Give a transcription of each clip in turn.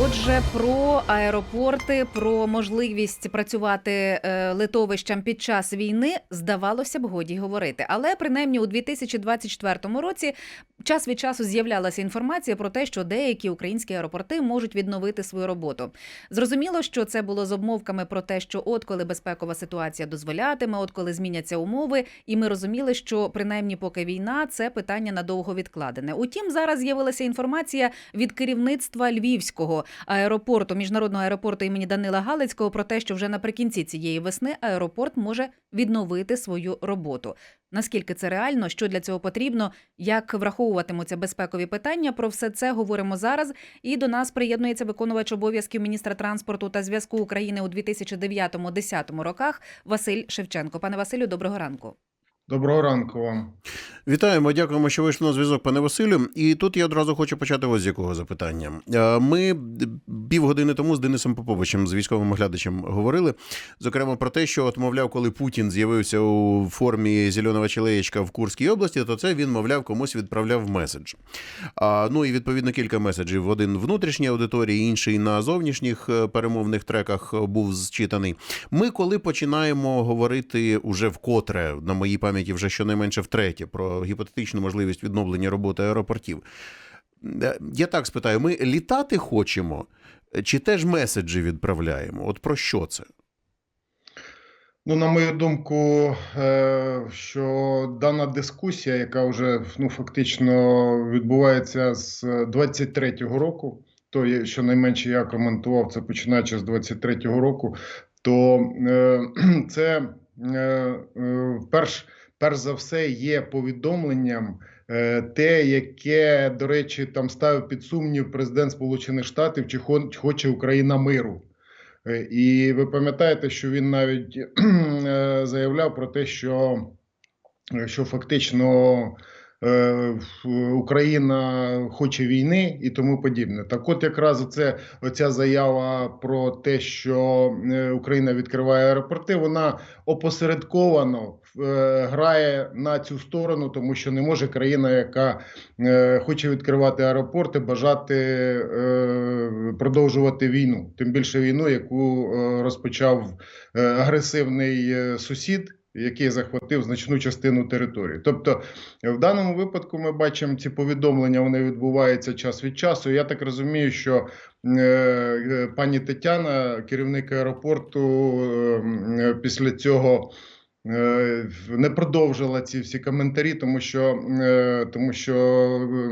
Отже, про аеропорти, про можливість працювати е, литовищам під час війни здавалося б годі говорити. Але принаймні у 2024 році час від часу з'являлася інформація про те, що деякі українські аеропорти можуть відновити свою роботу. Зрозуміло, що це було з обмовками про те, що от коли безпекова ситуація дозволятиме, от коли зміняться умови, і ми розуміли, що принаймні поки війна це питання надовго відкладене. Утім, зараз з'явилася інформація від керівництва Львівського аеропорту, міжнародного аеропорту імені Данила Галицького про те, що вже наприкінці цієї весни аеропорт може відновити свою роботу. Наскільки це реально, що для цього потрібно, як враховуватимуться безпекові питання? Про все це говоримо зараз. І до нас приєднується виконувач обов'язків міністра транспорту та зв'язку України у 2009-2010 роках Василь Шевченко. Пане Василю, доброго ранку. Доброго ранку вам. Вітаємо, дякуємо, що вийшли на зв'язок, пане Василю. І тут я одразу хочу почати ось з якого запитання. Е, Ми півгодини тому з Денисом Поповичем, з військовим оглядачем, говорили, зокрема про те, що от, мовляв, коли Путін з'явився у формі зеленого чоловічка в Курській області, то це він, мовляв, комусь відправляв меседж. А, ну і відповідно кілька меседжів. Один внутрішній аудиторії, інший на зовнішніх е, перемовних треках був зчитаний. Ми, коли починаємо говорити уже вкотре, на моїй пам'яті, вже щонайменше втретє, про гіпотетичну можливість відновлення роботи аеропортів. Е, Я так спитаю: ми літати хочемо, чи теж меседжі відправляємо? От про що це? Ну, на мою думку, е, що дана дискусія, яка вже ну, фактично відбувається з 23-го року, то щонайменше я коментував це починаючи з 23-го року, то е, це е, е, перш, перш за все є повідомленням. е, Те, яке, до речі, там ставив під сумнів президент Сполучених Штатів, чи хоче Україна миру. Е, І ви пам'ятаєте, що він навіть е, заявляв про те, що, що фактично Україна хоче війни і тому подібне. Так, от якраз оце, оця заява про те, що Україна відкриває аеропорти, вона опосередковано грає на цю сторону, тому що не може країна, яка е, хоче відкривати аеропорти, бажати е, продовжувати війну, тим більше війну, яку е, розпочав е, агресивний е, сусід. Який захватив значну частину території, тобто в даному випадку ми бачимо ці повідомлення. Вони відбуваються час від часу. Я так розумію, що е, е, пані Тетяна, керівник аеропорту, е, після цього е, не продовжила ці всі коментарі, тому що, е, тому що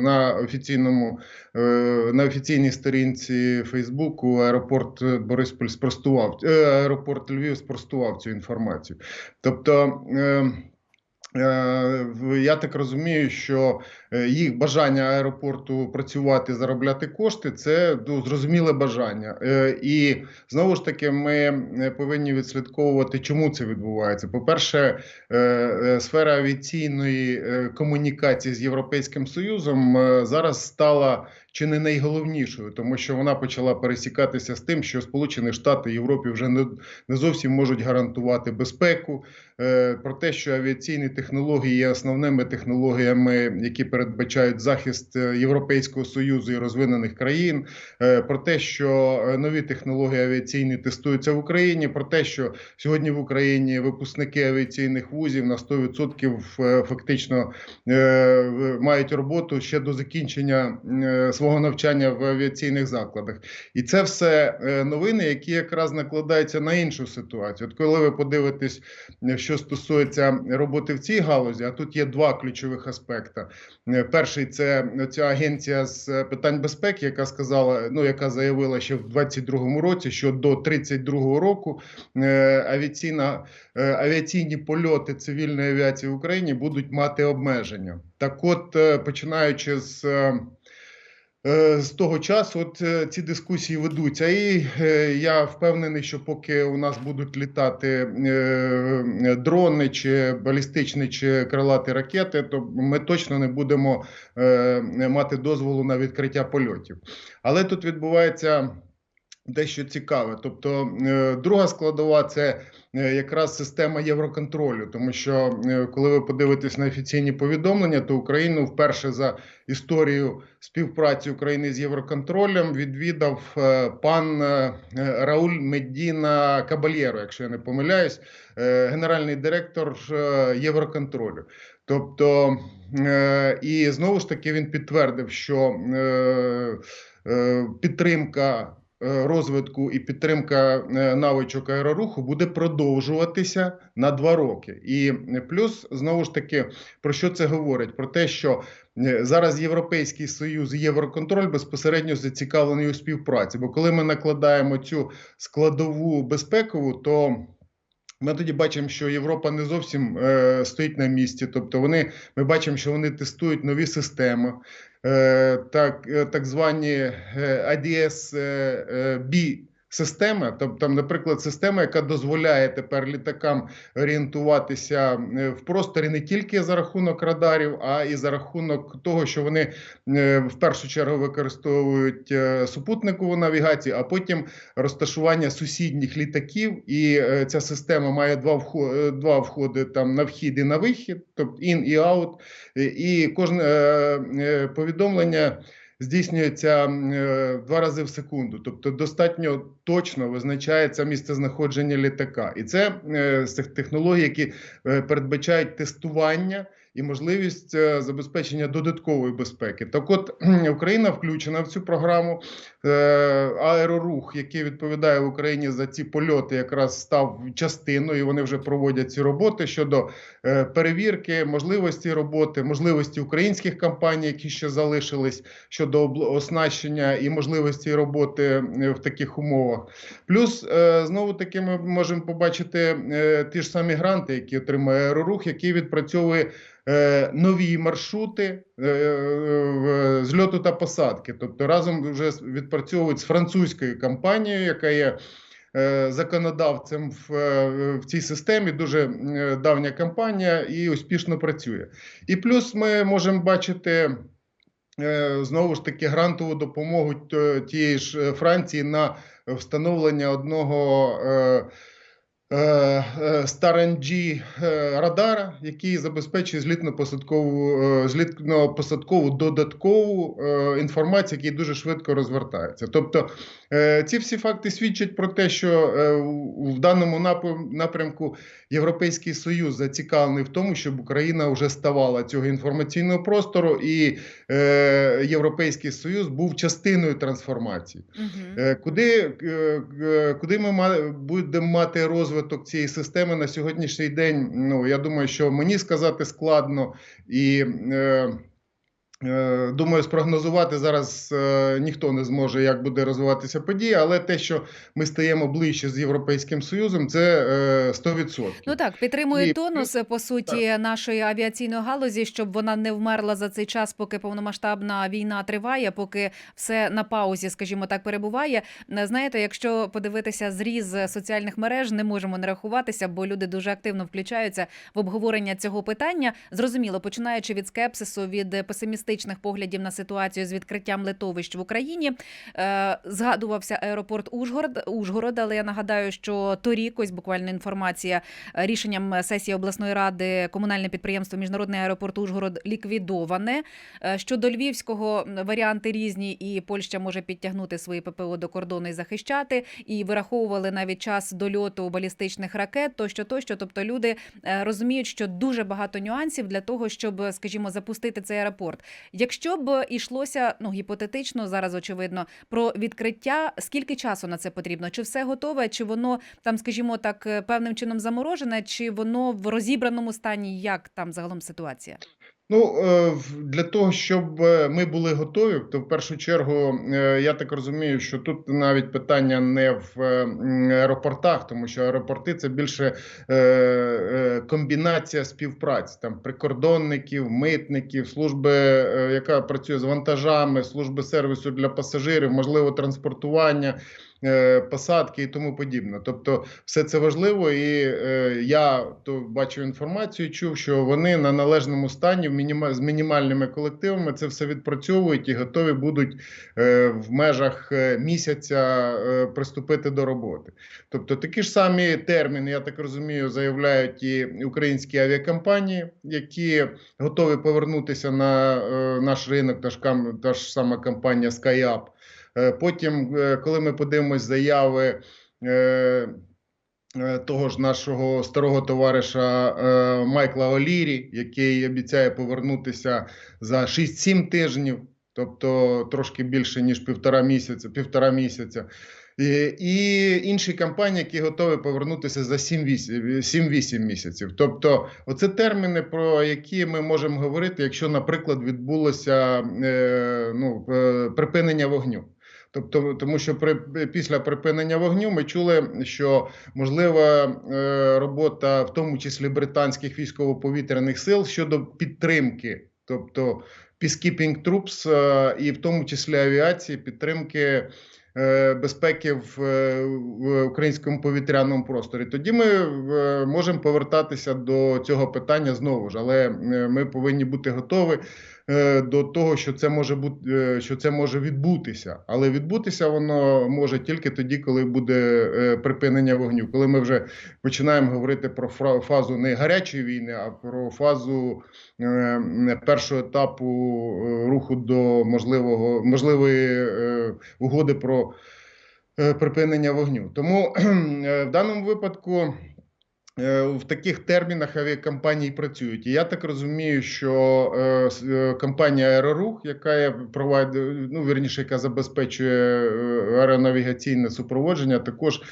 на офіційному е, на офіційній сторінці Фейсбуку аеропорт Бориспіль спростував е, аеропорт Львів спростував цю інформацію. Тобто. Е, Я так розумію, що е, їх бажання аеропорту працювати, заробляти кошти це ну, зрозуміле бажання. Е, І знову ж таки, ми повинні відслідковувати, чому це відбувається. По-перше, е, е, сфера авіаційної комунікації з Європейським Союзом зараз стала чи не найголовнішою, тому що вона почала пересікатися з тим, що Сполучені Штати Європі вже не, не зовсім можуть гарантувати безпеку. Е, Про те, що авіаційні технології є основними технологіями, які передбачають захист е, Європейського союзу і розвинених країн. Е, Про те, що е, нові технології авіаційні тестуються в Україні. Про те, що сьогодні в Україні випускники авіаційних вузів на 100% е, фактично е, мають роботу ще до закінчення е, свого навчання в авіаційних закладах. І це все е, новини, які якраз накладаються на іншу ситуацію. От коли ви подивитесь, е, що стосується роботи в цій галузі, а тут є два ключових аспекти. Е, Перший це ця агенція з питань безпеки, яка сказала, ну яка заявила ще в 22-му році, що до 32-го року авіаційна авіаційні польоти цивільної авіації в Україні будуть мати обмеження. Так, от починаючи з З того часу от е, ці дискусії ведуться, і е, я впевнений, що поки у нас будуть літати е, дрони, чи балістичні, чи крилаті ракети, то ми точно не будемо е, мати дозволу на відкриття польотів. Але тут відбувається дещо цікаве. Тобто, е, друга складова це е, якраз система Євроконтролю, тому що е, коли ви подивитесь на офіційні повідомлення, то Україну вперше за історію співпраці України з Євроконтролем відвідав пан Рауль Медіна Кабальєро, якщо я не помиляюсь, генеральний директор Євроконтролю. Тобто, і знову ж таки він підтвердив, що підтримка розвитку і підтримка е, навичок аероруху буде продовжуватися на два роки. І плюс знову ж таки про що це говорить? Про те, що е, зараз Європейський Союз і Євроконтроль безпосередньо зацікавлені у співпраці. Бо коли ми накладаємо цю складову безпекову, то ми тоді бачимо, що Європа не зовсім е, стоїть на місці. Тобто, вони ми бачимо, що вони тестують нові системи, е, так, е, так звані е, е, е, B системи, тобто, там, наприклад, система, яка дозволяє тепер літакам орієнтуватися е, в просторі не тільки за рахунок радарів, а і за рахунок того, що вони е, в першу чергу використовують е, супутникову навігацію, а потім розташування сусідніх літаків, і ця система має два входи, два входи там на вхід і на вихід, тобто in і out, і, кожне повідомлення. Здійснюється е, два рази в секунду, тобто достатньо точно визначається місце знаходження літака, і це е, з технологій, які е, передбачають тестування і можливість е, забезпечення додаткової безпеки. Так, от Україна включена в цю програму. Е, Аерорух, який відповідає Україні за ці польоти, якраз став частиною. і Вони вже проводять ці роботи щодо е, перевірки, можливості роботи, можливості українських компаній, які ще залишились щодо оснащення і можливості роботи в таких умовах. Плюс знову таки ми можемо побачити ті ж самі гранти, які отримує аерорух, який відпрацьовує нові маршрути е, зльоту та посадки. Тобто разом вже відпрацьовують з французькою компанією, яка є. е, Законодавцем в, е, в цій системі дуже е, давня компанія і успішно працює. І плюс ми можемо бачити е, знову ж таки грантову допомогу тієї ж е, Франції на встановлення одного е, е, Star-NG е, радара, який забезпечує злітно-посадкову злітно-посадкову додаткову інформацію, який дуже швидко розвертається. Тобто ці всі факти свідчать про те, що в даному напрямку Європейський Союз зацікавлений в тому, щоб Україна вже ставала цього інформаційного простору, і Європейський Союз був частиною трансформації. Е, Куди, куди ми будемо мати розвиток цієї системи на сьогоднішній день? Ну я думаю, що мені сказати складно і. Е, Думаю, спрогнозувати зараз е, ніхто не зможе, як буде розвиватися подія, але те, що ми стаємо ближче з Європейським Союзом, це е, 100%. Ну так, підтримує І тонус по суті нашої авіаційної галузі, щоб вона не вмерла за цей час, поки повномасштабна війна триває, поки все на паузі, скажімо так, перебуває. Е, Знаєте, якщо подивитися зріз соціальних мереж, не можемо не рахуватися, бо люди дуже активно включаються в обговорення цього питання. Зрозуміло, починаючи від скепсису, від песимістичних поглядів на ситуацію з відкриттям литовищ в Україні. Е, Згадувався аеропорт Ужгород, Ужгород, але я нагадаю, що торік, ось буквально інформація, е, рішенням сесії обласної ради комунальне підприємство Міжнародний аеропорт Ужгород ліквідоване. Е, Щодо львівського варіанти різні, і Польща може підтягнути свої ППО до кордону і захищати. І вираховували навіть час дольоту балістичних ракет, тощо, тощо. Тобто люди розуміють, що дуже багато нюансів для того, щоб, скажімо, запустити цей аеропорт. Якщо б ішлося, ну гіпотетично, зараз очевидно, про відкриття, скільки часу на це потрібно? Чи все готове, чи воно там, скажімо так, е, певним чином заморожене, чи воно в розібраному стані? Як там загалом ситуація? Ну е, для того, щоб е, ми були готові, то в першу чергу е, я так розумію, що тут навіть питання не в аеропортах, тому що аеропорти це більше комбінація співпраці там прикордонників, митників, служби, яка працює з вантажами, служби сервісу для пасажирів, можливо, транспортування. Е, посадки і тому подібне. Тобто, все це важливо, і е, я то бачив інформацію, чув, що вони на належному стані з мінімальними колективами це все відпрацьовують і готові будуть е, в межах місяця приступити до роботи. Тобто такі ж самі терміни, я так розумію, заявляють і українські авіакомпанії, які готові повернутися на наш ринок, та ж, та ж сама компанія SkyUp. Е, Потім, е, коли ми подивимось заяви е, того ж нашого старого товариша Майкла Олірі, який обіцяє повернутися за 6-7 тижнів, тобто трошки більше ніж півтора місяця, півтора місяця. І, інші компанії, які готові повернутися за 7-8 7-8 місяців. Тобто, оце терміни, про які ми можемо говорити, якщо, наприклад, відбулося ну, припинення вогню. Тобто, тому що при після припинення вогню ми чули, що можлива е, робота, в тому числі британських військово-повітряних сил щодо підтримки, тобто peacekeeping troops, е, і в тому числі авіації, підтримки е, безпеки в, українському повітряному просторі. Тоді ми можемо повертатися до цього питання знову ж, але ми повинні бути готові до того, що це може бути, е, що це може відбутися, але відбутися воно може тільки тоді, коли буде е, припинення вогню, коли ми вже починаємо говорити про фазу не гарячої війни, а про фазу е, першого етапу е, руху до можливого можливої е, угоди про е, припинення вогню. Тому е, в даному випадку. Е, В таких термінах авіакомпанії працюють. І я так розумію, що е, е, компанія Аерорух, яка є провайдер, ну вірніше, яка забезпечує аеронавігаційне супроводження, також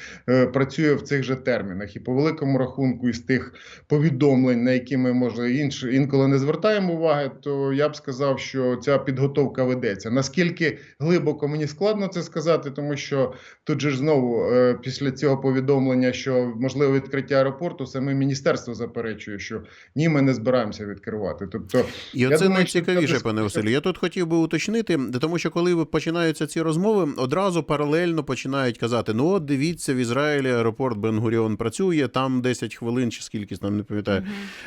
працює в цих же термінах. І по великому рахунку, із тих повідомлень, на які ми може інш, інколи не звертаємо уваги, то я б сказав, що ця підготовка ведеться. Наскільки глибоко мені складно це сказати, тому що тут же ж знову після цього повідомлення, що можливе відкриття аеропорту, саме міністерство заперечує, що ні, ми не збираємося відкривати. Тобто, І оце думаю, найцікавіше, це пане Василю. Я тут хотів би уточнити, тому що коли починаються ці розмови, одразу паралельно починають казати: ну от дивіться, в Ізраїлі аеропорт Бен-Гуріон працює, там 10 хвилин чи скільки там не пам'ятаю.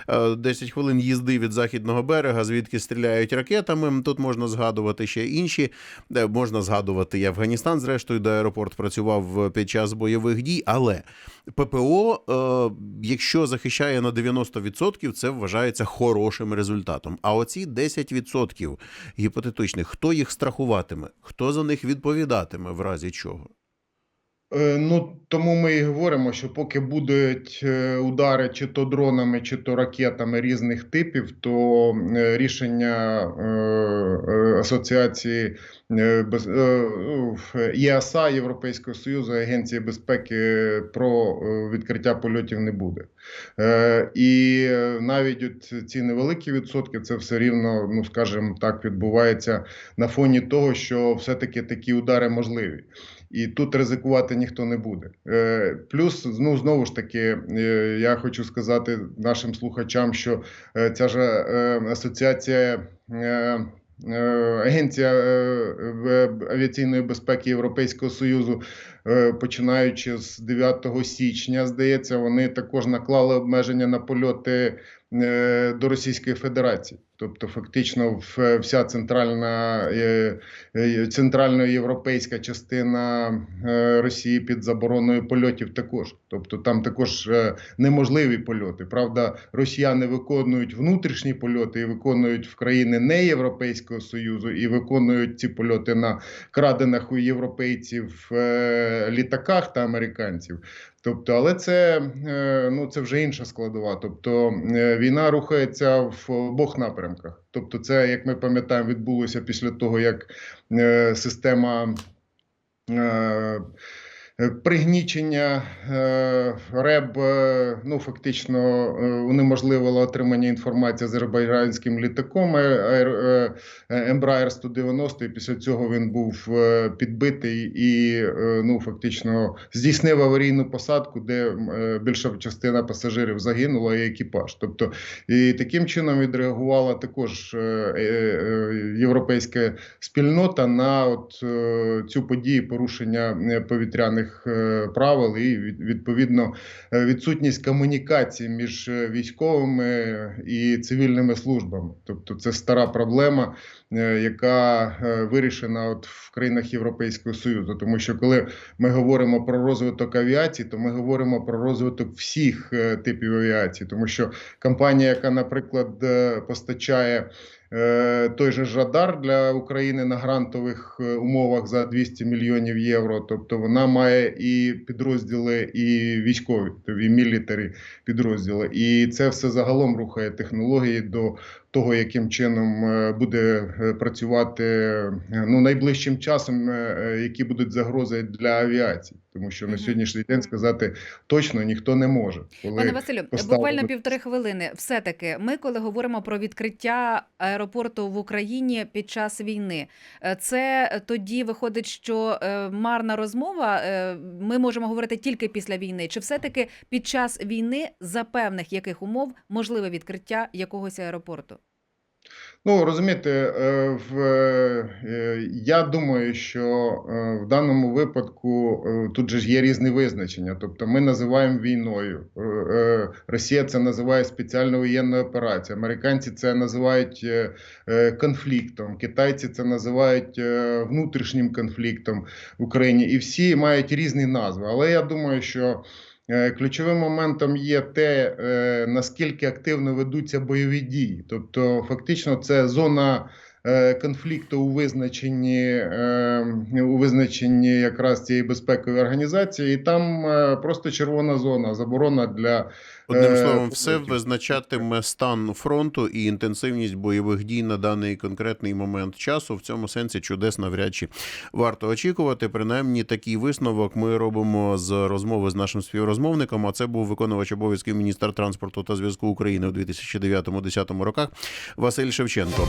Е, 10 хвилин їзди від західного берега, звідки стріляють ракетами. Тут можна згадувати ще інші. Де Можна згадувати і Афганістан, зрештою, де аеропорт працював під час бойових дій. Але ППО, е, якщо захищає на 90%, це вважається хорошим результатом. А оці 10% гіпотетичних, хто їх страхуватиме, хто за них відповідатиме в разі чого? Е, Ну тому ми і говоримо, що поки будуть е, удари чи то дронами, чи то ракетами різних типів, то е, рішення асоціації ЄАСА Європейського Союзу Агенції безпеки про відкриття польотів не буде. І навіть ці невеликі відсотки, це все рівно, ну скажімо так, відбувається на фоні того, що все-таки такі удари можливі. І тут ризикувати ніхто не буде. Е, плюс, ну знову ж таки, е, я хочу сказати нашим слухачам, що е, ця ж асоціація. Агенція авіаційної безпеки Європейського Союзу, починаючи з 9 січня, здається, вони також наклали обмеження на польоти до Російської Федерації. Тобто, фактично, в- вся центральна е, е, центральноєвропейська частина е, Росії під забороною польотів також. Тобто там також е, неможливі польоти. Правда, росіяни виконують внутрішні польоти і виконують в країни не Європейського Союзу, і виконують ці польоти на крадених у європейців е, літаках та американців. Тобто, але це, е, ну, це вже інша складова. Тобто е, війна рухається в обох напрямках. Тобто, це, як ми пам'ятаємо, відбулося після того, як е, система. Е, пригнічення е, РЕБ е, ну, фактично унеможливило отримання інформації азербайджанським літаком Embraer 190, і після цього він був підбитий і ну, фактично здійснив аварійну посадку, де більша частина пасажирів загинула і екіпаж. Тобто, і таким чином відреагувала також європейська спільнота на от цю подію порушення повітряних е, правил і відповідно е, відсутність комунікації між е, військовими і цивільними службами. Тобто, це стара проблема, яка вирішена от в країнах Європейського Союзу. Тому що коли ми говоримо про розвиток авіації, то ми говоримо про розвиток всіх типів авіації, тому що компанія, яка, наприклад, постачає той же Жадар для України на грантових е, умовах за 200 мільйонів євро. Тобто вона має і підрозділи, і військові, тобто і мілітарі підрозділи. І це все загалом рухає технології до того, яким чином е, буде е, працювати е, ну найближчим часом, які будуть загрози для авіації, тому що на сьогоднішній день сказати точно ніхто не може. Коли Пане Василю, поставили- буквально півтори хвилини. Все таки, ми, коли говоримо про відкриття аеропорту в Україні під час війни, це тоді виходить, що марна розмова. Ми можемо говорити тільки після війни. Чи все таки під час війни за певних яких умов можливе відкриття якогось аеропорту? Ну розумієте, е, в е, я думаю, що е, в даному випадку тут же ж є різні визначення. Тобто, ми називаємо війною. Росія це називає спеціальною воєнною операцією. Американці це називають конфліктом. Китайці це називають внутрішнім конфліктом в Україні. І всі мають різні назви. Але я думаю, що Ключовим моментом є те, е, наскільки активно ведуться бойові дії. Тобто, фактично, це зона е, конфлікту у визначенні, е, у визначенні якраз цієї безпекової організації, і там е, просто червона зона, заборона для Одним Е, словом, все визначатиме стан фронту і інтенсивність бойових дій на даний конкретний момент часу. В цьому сенсі чудес навряд чи варто очікувати. Принаймні, такий висновок ми робимо з розмови з нашим співрозмовником. А це був виконувач обов'язків міністра транспорту та зв'язку України у 2009-2010 роках Василь Шевченко.